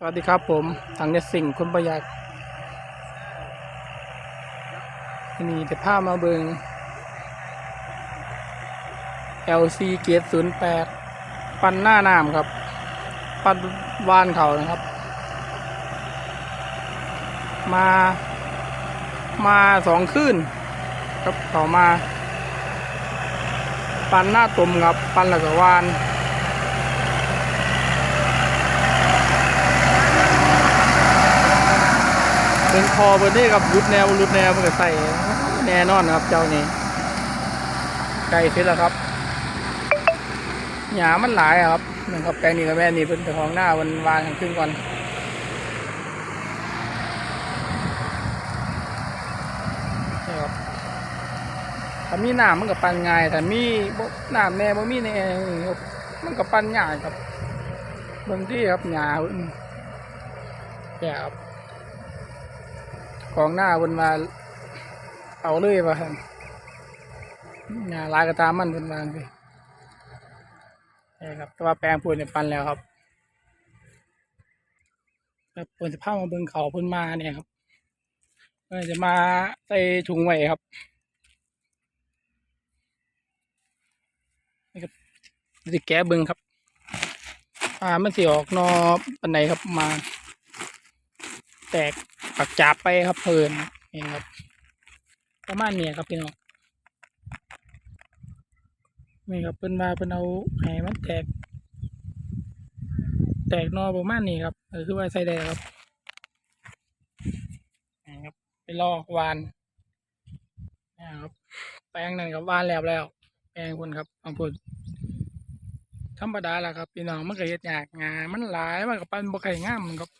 สวัสดีครับผมทางเนสสิงคุณประหยัดวันนี่จะพามาเบิง LC เกียร์ศูนย์แปดปันหน้าน้ำครับ ปันวานเขานะครับ มามาสองขึ้นครับเขามา ปันหน้าตุ่มครับ ปันหลักวาน เป็นคอเบอร์นี่ครับรุดแนวรุดแนวมันก็ใส่แน่นอนครับ เจ้านี้ไก่เสร็จแล้วครับหยามันหลายครับนี่ครับแปลงนี้กับแม่นี่เป็นของหน้าวันวานกันขึ้นก่อนนี่ครับถ้ามีน้ำมันก็ปั่นง่ายถ้ามีบ่น้ำแน่บ่มีแน่นี่ครับมันก็ปั่นยากครับบางที่ครับหยาเพิ่นแย่ครับ ของหน้าบนมา เอาเลยว่าหั่นงาลายกระตามันบนวางสินี่ครับแต่ว่าแปลงพูนเนี่ยปันแล้วครับแล้วเปิดสภาพมาเบิ่งเขาพิ่นมาเนี่ยครับเพิ่นจะมาใส่ถุงไว้ครับนี่ครับสิแกะเบิ่งครับอ่ามันสิออกนอปันไหนครับมา แตก ปักจับไปครับเพลินนี่ครับประมาณนี้ครับพี่น้องนี่ครับเพิ่นมาเพิ่นเอาให้มันแตก แตกนอประมาณนี้ครับเออคือว่าใส่ได้ครับนี่ครับไปลอกวานนะครับแปลงนั่นกับวานแล้วแล้ว แปลงคนครับบางคนธรรมดาแหละครับพี่น้องมันก็เฮ็ดยากงานมันหลายมันก็ปันบ่ไข่ง่ามมันครับ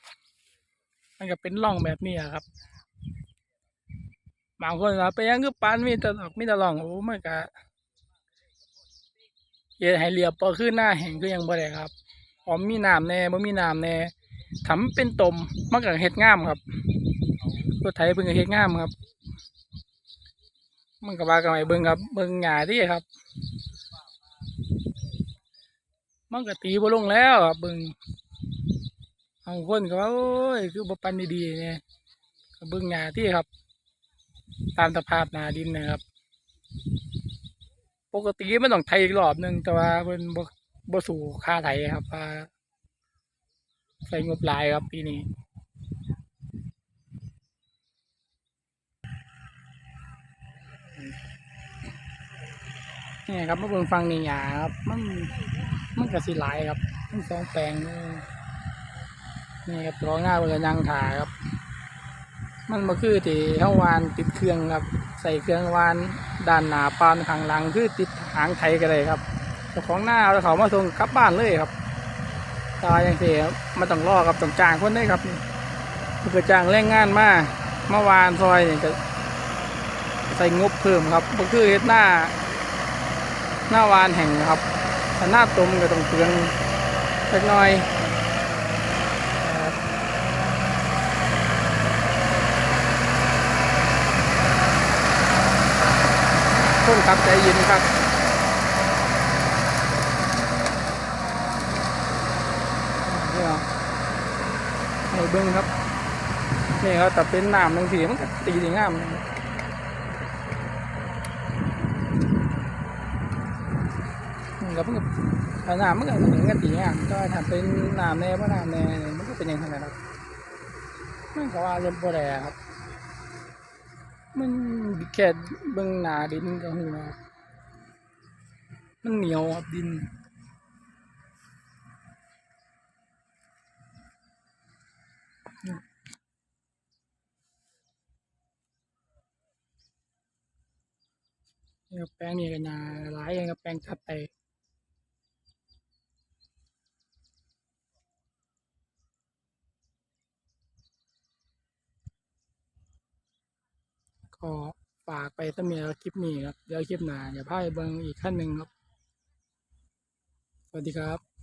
มันก็เป็นร่องแบบนี้ครับบางคนว่าไปยังคือปานมีต่ดอกมีต่ร่องโอ้มันก็เฮ็ดให้เรียบพอขึ้นหน้าแห้งก็ยังบ่ได้ครับพอมีน้ำแน่บ่มีน้ำแน่ทำเป็นตมมันก็เฮ็ดงามครับรถไถเพิ่นก็เฮ็ดงามครับ มันก็ว่ากันไปเบิ่งครับเบิ่งหญ้าที่ครับ มันก็ตีบ่ลงแล้วครับเบิ่ง บางคนก็ว่าโอ้ยคือบปันดีๆเนี่ยเบิ่งหญ้าที่ครับ ตามสภาพหนาดินนะครับ ปกติมันต้องไถอีกรอบหนึงแต่ว่าเพิ่นบ่บ่สู่ค่าไถครับว่าใส่งบหลายครับปีนี้นี่ครับมาเบิ่งฟังนี่หญ้าครับ มันมันก็สิหลายครับทั้งสองแปลง นี่ครับตัวง่ายเป็นยังถ่าครับ มันมาคือที่เท้าวานติดเครื่องครับ ใส่เครื่องวานด้านหนาปานข้างหลังคือติดหางไทยกันเลยครับของหน้าเอาเขามาส่งกลับบ้านเลยครับ ตายอย่างเสียมาต้องรอกับต้องจ้างคนได้ครับคือจ้างแรงงานมาเมื่อวานซอยนี่ก็ใส่งบเพิ่มครับก็คือเฮ็ดหน้า หน้าวานแห่งครับหน้าตมก็ต้องเปลืองเล็กน้อย คนขับใจเย็นครับนี่เหรอให้เบิ้งครับ นี่ครับแต่เป็นน้ำบางทีมันก็ตีดีงามนี่ครับมันก็ถ้าน้ำมันก็ถึงก็ตีงามก็ถ้าเป็นน้ำแน่ว่าะน้ำแน่มันก็เป็นอย่างนั้นนะครับมันก็ว่าเริ่มบ่ได้ครับ มันแค่เบื้องหน้าดินก็หูนะครับมันเหนียวครับดินแปลงนี่กันยาหลายอย่างครับแปลงถัดไป ก็ฝากไปสมีคลิปนี้ครับเดี๋ยวคลิปหน้าอย่าพลาดเบิ่งอีกขั้นหนึ่งครับ สวัสดีครับ